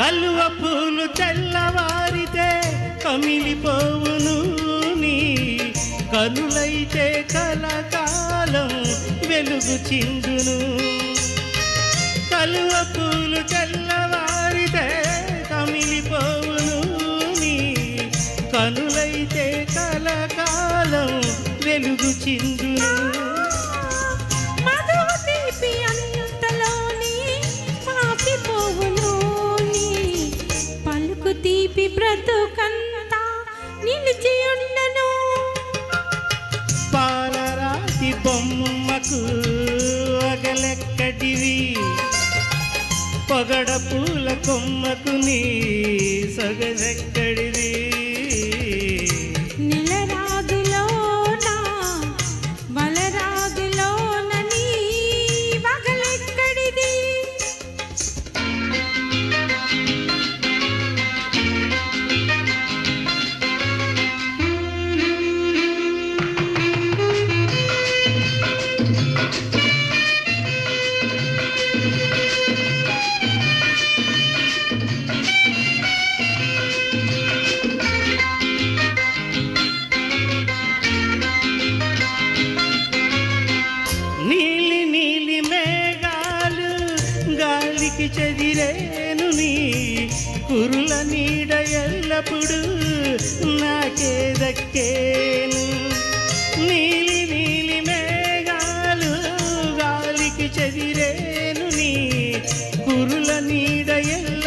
కలువ పూలు తెల్లవారితే కమిలిపోవును నీ. కనులైతే కలకాలం వెలుగు చిందును. కలువ పూలు నిలిచి ఉండను పాలరాతి బొమ్మకు అగలెక్కడివి పొగడ పూల కొమ్మకు నీ సొగసెక్కడిది నీలి నీలి గాలికి చెదిరేను నీ కురుల నీడ ఎల్లప్పుడు నాకే దక్కేను.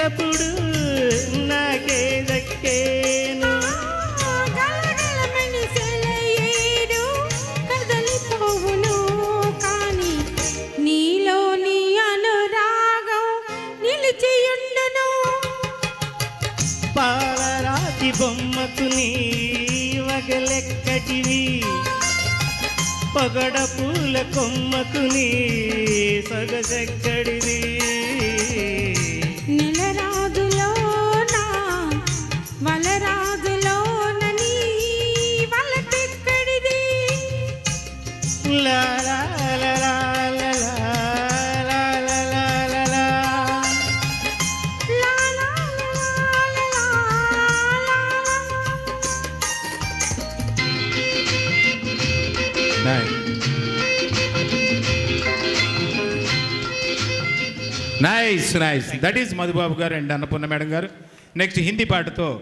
ఎల్లప్పుడు నాకే దక్కేను. కదలిపోవును కాని నీలోని అనురాగం నిలిచియుండును. పాలరాతి బొమ్మకు నీ వగలెక్కటివి. పొగడ పూల కొమ్మకు నీ సొగసెక్కడిది nice nice that is Madhubabu గారు అండ్ అన్నపూర్ణ మేడం గారు. నెక్స్ట్ హిందీ పాటతో